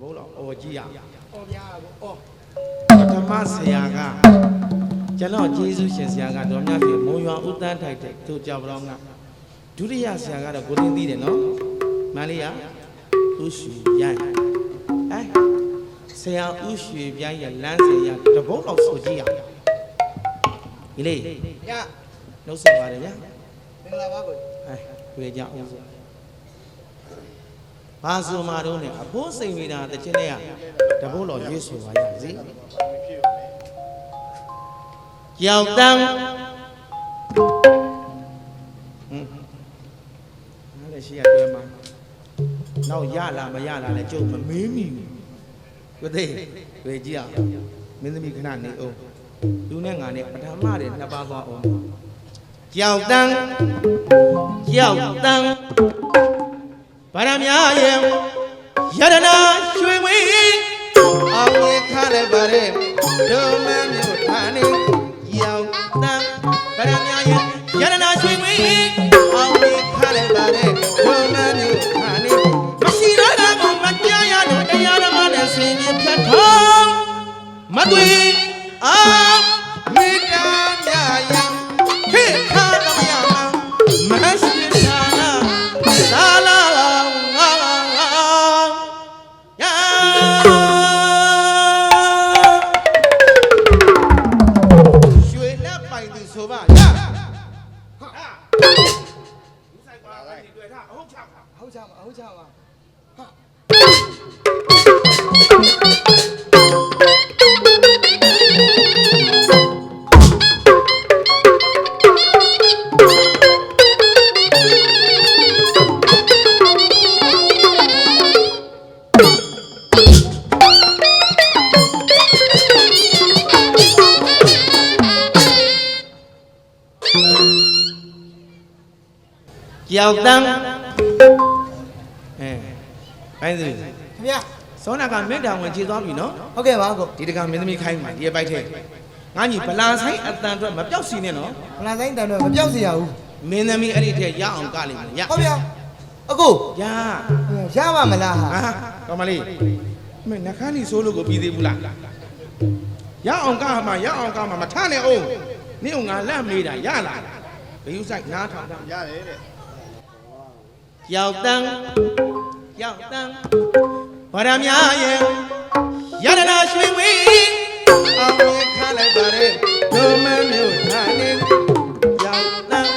ဘုံလောက်အော်ကြည့်ရအော်ဗျာကိုအော်ပထမဆရာကကျွန်တော်ဂျေစုရှင်ဆရာကတော်များပြီမုံရွာဥတန်းထိုက်တဲ့သူကြောက်တော်ကဒုတိယဆရာကတော့ကိုတင်းသိတယ်နော်မလေးရဥရှူရိုင်းအဲဆရာဥရှူပြိုင်းရဲ့လမ်းဆရာတဘုံလောက်ဆိုကြည့်ရဒီလေညနှုတ်ဆက်ပါတယ်ဗျာမင်္ဂလာပါကိုအဲတွေ့ကြအောင်ဆို ဘာဆိုမှတော့ ਨੇ အဖိုးစိန်မိတာတခြင်းနဲ့ကတဘုံလောက်ရွေးဆိုပါရစေရောက်တန်းဟွန်းနားလည်းရှိရတွဲမှာနောက်ရလာမရလာလဲကျုပ်မမင်းမိဘူးကိုသိတွေ့ကြည့်အောင်မင်းသမီးခဏနေအောင်လူနဲ့ငါနဲ့ပထမတွေနှစ်ပါးသွားအောင်ကြောက်တန်းကြောက်တန်း ဗရမ ्या ရဲ့ယရနာရွှေဝေးအောင်ရခါလည်းပါတဲ့ဒုမမျိုးဌာနေရောက်တန်းဗရမ ्या ရဲ့ယရနာရွှေဝေးအောင်ရခါလည်းပါတဲ့ဒုမမျိုးဌာနေမရှိတော့တာကိုမကြားရလို့တရားဓမ္မနဲ့ဆင်ရင်ဖြတ်ထောင်းမသွေ ဟာလူဆိုင်ကွာအဲ့ဒီတွေ့ထားအဟုတ်ချပါဟုတ်ချပါဟု ပါကြောက်တန်းအဲအဲ့ဒီခင်ဗျာစောနာကမေတ္တာဝင်ခြေသွားပြီနော်ဟုတ်ကဲ့ပါကိုဒီတကမင်းသမီးခိုင်းမှာဒီအပိုက်ထဲငါညီဗလာဆိုင်အတန်အတွက်မပြောက်စီနဲ့နော်မလာဆိုင်တန်တော့မပြောက်စေရဘူးမင်းသမီးအဲ့ဒီထဲရအောင်ကလိမ့်မယ်ရဟုတ်ဗျာအကိုရရပါမလားဟာဟာကောင်မလေးမင်းနှခမ်းနီဆိုးလို့ကိုပြီးသေးဘူးလားရအောင်ကမှာရအောင်ကမှာမထနဲ့အောင်နင့်ကငါလက်မေးတာရလားဘယ်ယူဆိုင်နားထောင်တာရတယ်တဲ့ ရောက်တန်းရောက်တန်းဗရမ ्या ရဲ့ရတနာရွှေဝေးအောင်ရခါလိုက်ပါတဲ့ဒုမမျိုးထာနေရောက်တန်း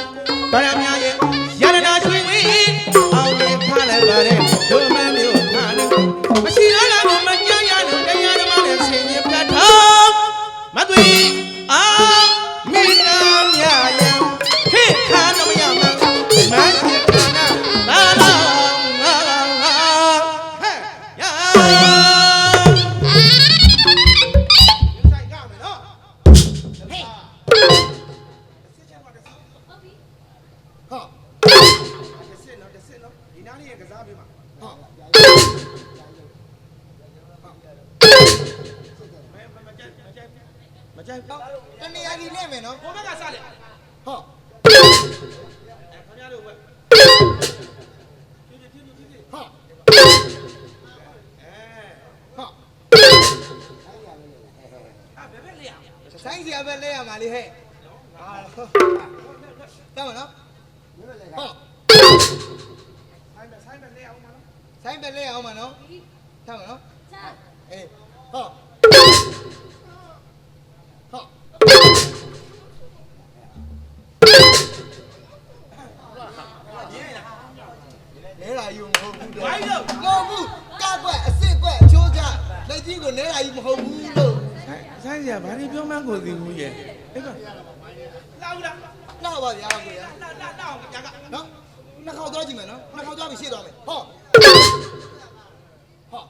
နဲ့မယ်နော်ဘိုးဘက်ကစားလေဟာခင်ဗျားတို့ပဲဖြည်းဖြည်းဖြည်းဖြည်းဖြည်းဟာအဲဟာအာဘယ်ဘက်လေးရဆိုင်စီရပဲလဲရမှာလေဟဲ့ဟာတမ်းမနော်ဟာဆိုင်ပဲဆိုင်ပဲလေးအောင်မနော်ဆိုင်ပဲလဲအောင်မနော်တမ်းမနော်အေးဟာဟာ လက်ကြီးကိုလဲလာယူမဟုတ်ဘူးလို့ဆိုင်ဆိုင်ရဘာလို့ပြောမှန်းကိုသိဘူးရဲ့အဲ့ကလာဦးလားလောက်ပါဗျာကိုရလာလာလာအောင်ညာကနော်နှစ်ခေါက်သွားကြည့်မယ်နော်နှစ်ခေါက်သွားပြီးရှေ့သွားမယ်ဟောဟော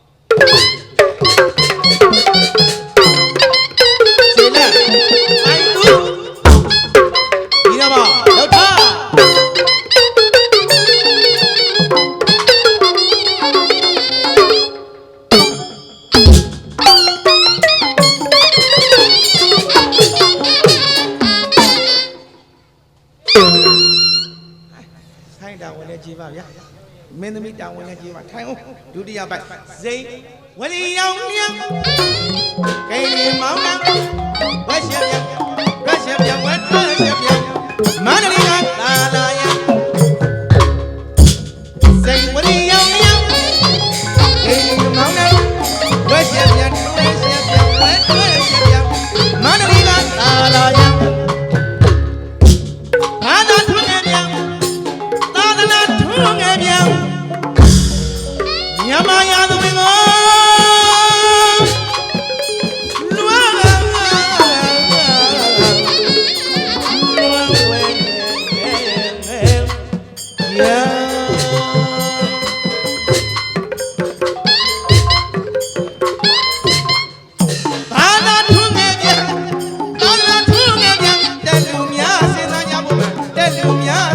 ဆိုင်တာဝင်နေကြည့်ပါဗျာမင်းသမီးတာဝန်နဲ့ကြီးပါထိုင်အောင်ဒုတိယပိုက်စိတ်ဝလီယောင်လျံကိလေမောင်နှံဝက်ရှက်ပြဝက်ရှက်ပြဝက်ဝက်ရှက်ပြ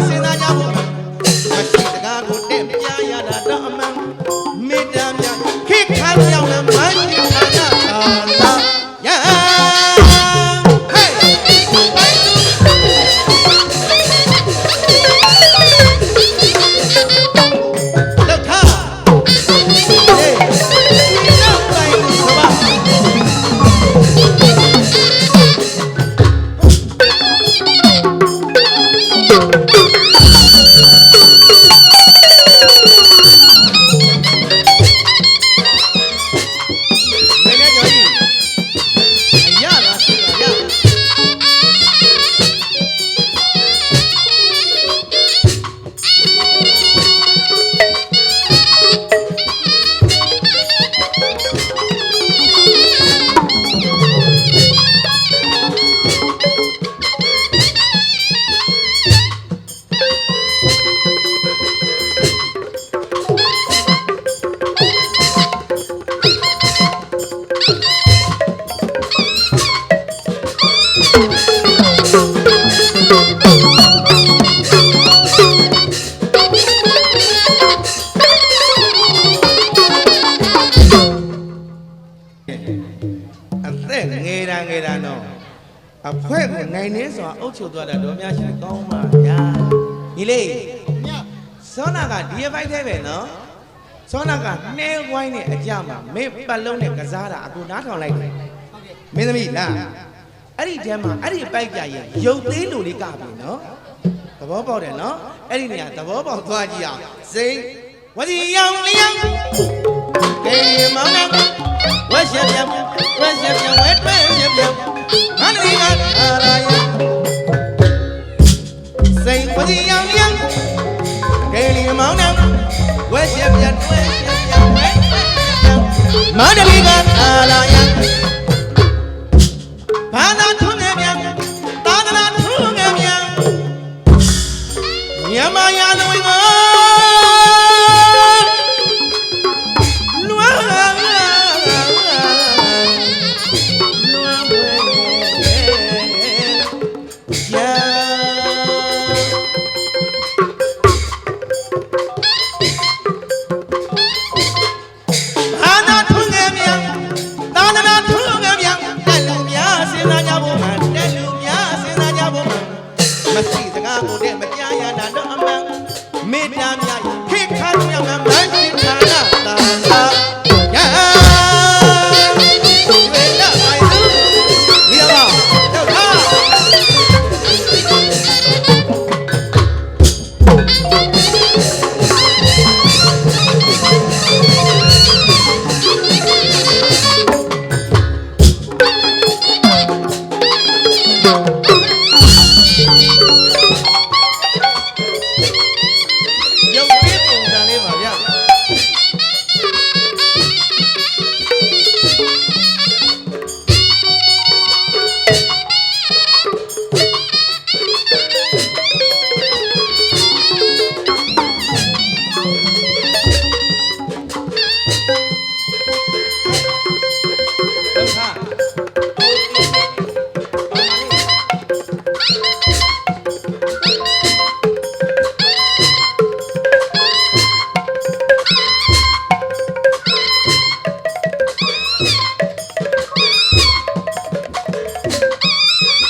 လူများ အသက်ငယ်တာငယ်တာတော့အဖွဲကိုနိုင်နေစွာအုပ်ချုပ်သွားတာတော့များရှိကောင်းပါဗျာညီလေးညစောနာကဒီအပိုက်သေးပဲနော်စောနာကနှဲဝိုင်းနဲ့အကြမှာမင်းပတ်လုံးနဲ့ကစားတာအခုနားထောင်လိုက်တယ်ဟုတ်ကဲ့မင်းသမီးလားအဲ့ဒီထဲမှာအဲ့ဒီပိုက်ကြရဲ့ရုပ်သေးလိုလေးကပြီနော် သဘောပေါက်တယ်နော်အဲ့ဒီနေရာသဘောပေါက်သွားကြည့်အောင်စိတ်ဝဒီယောင်လျံကေမောင်နှံဝက်ရှက်ပြဝက်ရှက်ပြဝက်တွဲရှက်ပြမန္တလေးကအာရာယစိတ်ဝဒီယောင်လျံကေလီမောင်နှံဝက်ရှက်ပြတွဲရှက်ပြဝက်တွဲရှက်ပြမန္တလေး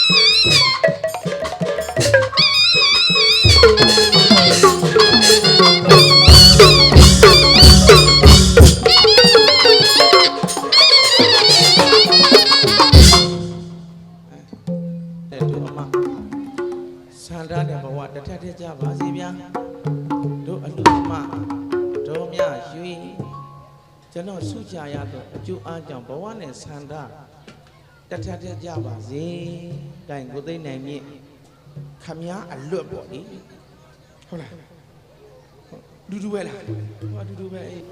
ကျွန်တော်ဆုချရသောအကျိုးအားကြောင့်ဘဝနဲ့ဆန္ဒ တစ်ထက်ထက်ကြပါစေတိုင်ကိုသိမ့်နိုင်မြင့်ခမည်းအလွတ်ပေါ့လေဟုတ်လားဟုတ်ဒူဒူပဲလားဟောဒူဒူပဲအေး